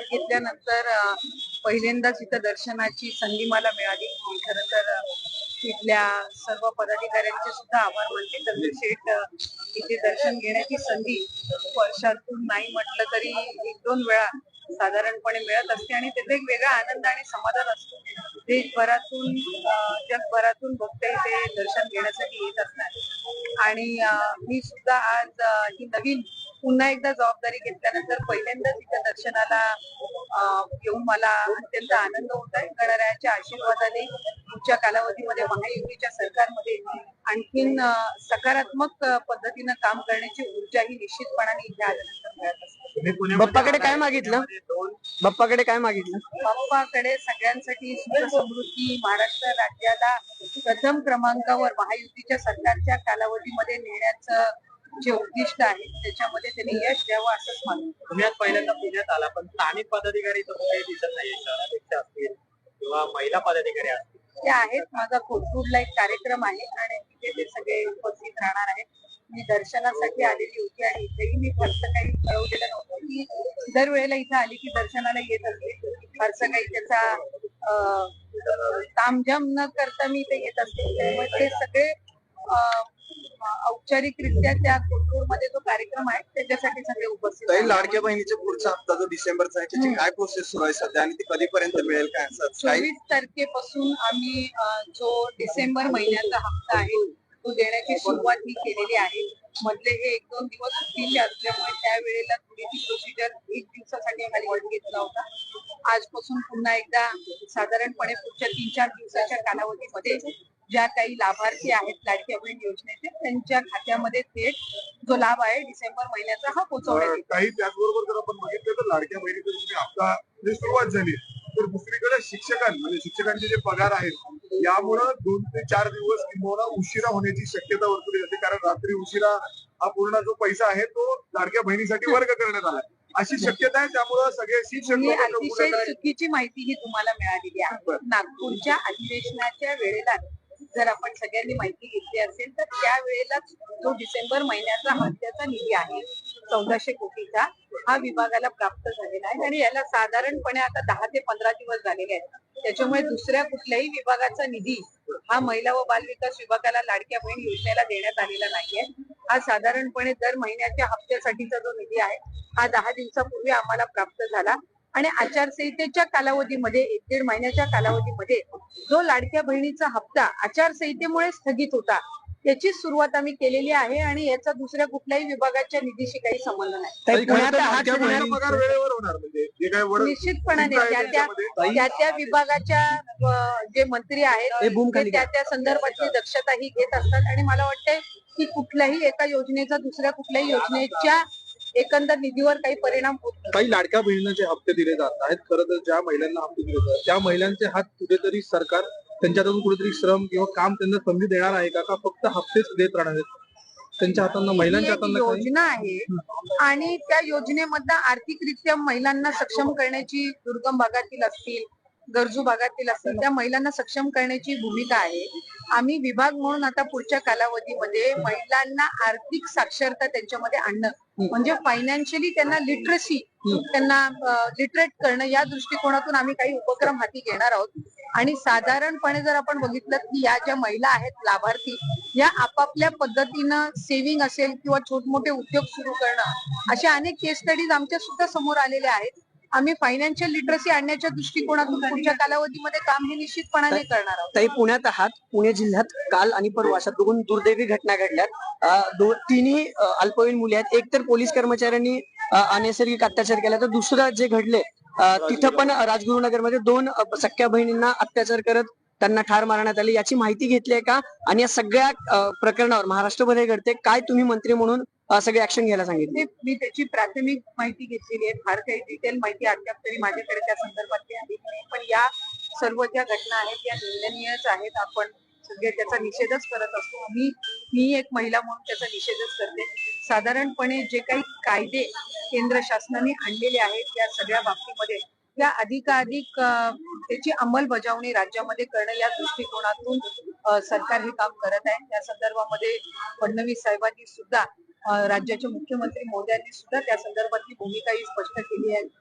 शपथ घेतल्यानंतर पहिल्यांदाच इथं दर्शनाची संधी मला मिळाली. मी खरं तर तिथल्या सर्व पदाधिकाऱ्यांचे सुद्धा आभार मानते. दगडूशेठ इथे दर्शन घेण्याची संधी वर्षातून नाही म्हटलं तरी एक दोन वेळा साधारणपणे मिळत असते आणि त्याचा एक वेगळा आनंद आणि समाधान असतो. देशभरातून जगभरातून भक्त इथे दर्शन घेण्यासाठी येत असतात. आणि मी सुद्धा आज ही नवीन पुन्हा एकदा जबाबदारी घेतल्यानंतर पहिल्यांदाच इथं दर्शनाला येऊन मला अत्यंत आनंद होत आहे. गणरायाच्या आशीर्वादाने पुढच्या कालावधीमध्ये महायुतीच्या सरकारमध्ये आणखीन सकारात्मक पद्धतीनं काम करण्याची ऊर्जा ही निश्चितपणाने इथे आल्यानंतर मिळत असते. बाप्पाकडे काय मागितलं? बाप्पाकडे काय मागितलं? बाप्पाकडे सगळ्यांसाठी सुख समृद्धी महाराष्ट्र राज्याला प्रथम क्रमांकावर महायुतीच्या सरकारच्या कालावधीमध्ये नेण्याचं जे उद्दिष्ट आहे त्याच्यामध्ये त्यांनी यश द्यावं असंच तुम्ही आज पहिल्यांदा पुण्यात आला पण स्थानिक पदाधिकारी तर कुठेही दिसत नाहीये शहराध्यक्ष असतील किंवा महिला पदाधिकारी असतील. ते आहेत माझा कोथरूडला एक कार्यक्रम आहे आणि तिथे ते सगळे उपस्थित राहणार आहेत. मी दर्शनासाठी आलेली होती आणि इथेही मी फारसं काही कळवलेलं नव्हतं. की दरवेळेला इथं आली की दर्शनाला येत असते. फारसं काही त्याचा तामझाम न करता मी इथे येत असते. त्यामुळे ते सगळे औपचारिकरित्या त्या कोथरूडमध्ये जो कार्यक्रम आहे त्याच्यासाठी सगळे उपस्थित ताई. लाडक्या बहिणीचा पुढचा हप्ता जो डिसेंबरचा आहे त्याची हम्म. काय प्रोसेस सुरू आहे सध्या आणि ती कधीपर्यंत मिळेल काय चोवीस तारखेपासून आम्ही अ, जो डिसेंबर महिन्याचा हप्ता आहे तो देण्याची सुरुवात ही केलेली आहे मधले हे एक दोन दिवस सुट्टीचे असल्यामुळे त्यावेळेला थोडीशी प्रोसिजर एक दिवसासाठी खाली वर घेतला होता आजपासून पुन्हा एकदा साधारणपणे पुढच्या तीन चार दिवसाच्या कालावधीमध्ये ज्या काही लाभार्थी आहेत लाडक्या बहीण योजनेचे त्यांच्या खात्यामध्ये थेट जो लाभ आहे डिसेंबर महिन्याचा हा पोहोचवण्यात येईल काही त्याचबरोबर जर आपण बघितलं तर लाडक्या बहिणीकडे तुम्ही म्हणजे सुरुवात झाली तर दुसरीकडे शिक्षकां म्हणजे शिक्षकांचे जे पगार आहेत यामुळं दोन ते चार दिवस किंवा उशिरा होण्याची शक्यता वर्तवली जाते. कारण रात्री उशिरा हा पूर्ण जो पैसा आहे तो लाडक्या बहिणीसाठी वर्ग करण्यात आला. अशी शक्यता आहे त्यामुळं सगळे शिक्षक ही लोकांना अतिशय चुकीची माहिती ही तुम्हाला मिळालेली आहे. नागपूरच्या अधिवेशनाच्या वेळेला जर आपण सगळ्यांनी माहिती घेतली असेल तर त्यावेळेलाच जो डिसेंबर महिन्याचा हप्त्याचा निधी आहे चौदाशे कोटीचा हा विभागाला प्राप्त झालेला आहे. आणि याला साधारणपणे आता दहा ते पंधरा दिवस झालेले आहेत. त्याच्यामुळे दुसऱ्या कुठल्याही विभागाचा निधी हा महिला व बाल विकास विभागाला लाडक्या बहीण योजनेला देण्यात आलेला नाहीये. हा साधारणपणे दर महिन्याच्या हप्त्यासाठीचा जो निधी आहे हा दहा दिवसापूर्वी आम्हाला प्राप्त झाला. आणि आचारसंहितेच्या कालावधीमध्ये एक दीड महिन्याच्या कालावधीमध्ये जो लाडक्या बहिणीचा हप्ता आचारसंहितेमुळे स्थगित होता त्याची सुरुवात आम्ही केलेली आहे आणि याचा दुसऱ्या कुठल्याही विभागाच्या निधीशी काही संबंध नाही. म्हणजे निश्चितपणाने त्या त्या त्याच्यामध्ये. त्या त्या विभागाच्या जे मंत्री आहेत ते त्या त्या संदर्भातली दक्षता ही घेत असतात आणि मला वाटतंय की कुठल्याही एका योजनेचा दुसऱ्या कुठल्याही योजनेच्या एकंदर निधीवर काही परिणाम होत नाही. काही लाडक्या बहिणींना जे हप्ते दिले जात आहेत खरं तर ज्या महिलांना हप्ते दिले जातात त्या महिलांचे हात कुठेतरी सरकार त्यांच्यातून कुठेतरी श्रम किंवा काम त्यांना संधी देणार आहे का? का फक्त हप्तेच देत राहणार आहेत? त्यांच्या हातांना महिलांच्या हातांना योजना आहे. आणि त्या योजनेमधनं आर्थिकरित्या महिलांना सक्षम करण्याची दुर्गम भागातील असतील गरजू भागातील असतील त्या महिलांना सक्षम करण्याची भूमिका आहे. आम्ही विभाग म्हणून आता पुढच्या कालावधीमध्ये महिलांना आर्थिक साक्षरता त्यांच्यामध्ये आणणं म्हणजे फायनान्शियली त्यांना लिटरसी त्यांना लिटरेट करणं या दृष्टिकोनातून आम्ही काही उपक्रम हाती घेणार आहोत. आणि साधारणपणे जर आपण बघितलं की या ज्या महिला आहेत लाभार्थी या आपापल्या पद्धतीनं सेव्हिंग असेल किंवा छोटमोठे उद्योग सुरू करणं अशा अनेक केस स्टडीज आमच्या सुद्धा समोर आलेल्या आहेत. आम्ही फायनान्शियल लिटरसी आणण्याच्या दृष्टिकोनातून पुढच्या कालावधीमध्ये काम हे निश्चितपणाने करणार आहोत. ताई पुण्यात आहात पुणे जिल्ह्यात काल आणि परवा अशा दोन दुर्दैवी घटना घडल्यात. तिन्ही अल्पवयीन मुली आहेत. एक तर पोलीस कर्मचाऱ्यांनी अनैसर्गिक अत्याचार केला. तर दुसरं जे घडले तिथं पण राजगुरुनगरमध्ये दोन सख्या बहिणींना अत्याचार करत त्यांना ठार मारण्यात आले. याची माहिती घेतली आहे का? आणि या सगळ्या प्रकरणावर महाराष्ट्रभर हे घडते. काय तुम्ही मंत्री म्हणून सगळे ऍक्शन घ्यायला सांगितले. मी त्याची प्राथमिक माहिती घेतलेली आहे. फार काही डिटेल माहिती अद्याप तरी माझ्याकडे त्या संदर्भातली आली नाही पण या सर्व ज्या घटना आहेत या निंदनीयच आहेत आपण सगळे त्याचा निषेधच करत असतो. मी मी एक महिला म्हणून त्याचा निषेधच करते. साधारणपणे जे काही कायदे केंद्र शासनाने आणलेले आहेत या सगळ्या बाबतीमध्ये त्या अधिकाधिक त्याची अंमलबजावणी राज्यामध्ये करणं या दृष्टिकोनातून सरकार हे काम करत आहे. त्या संदर्भामध्ये फडणवीस साहेबांनी सुद्धा राज्याचे मुख्यमंत्री मोदयांनी सुद्धा त्या संदर्भातली भूमिका ही स्पष्ट केली आहे.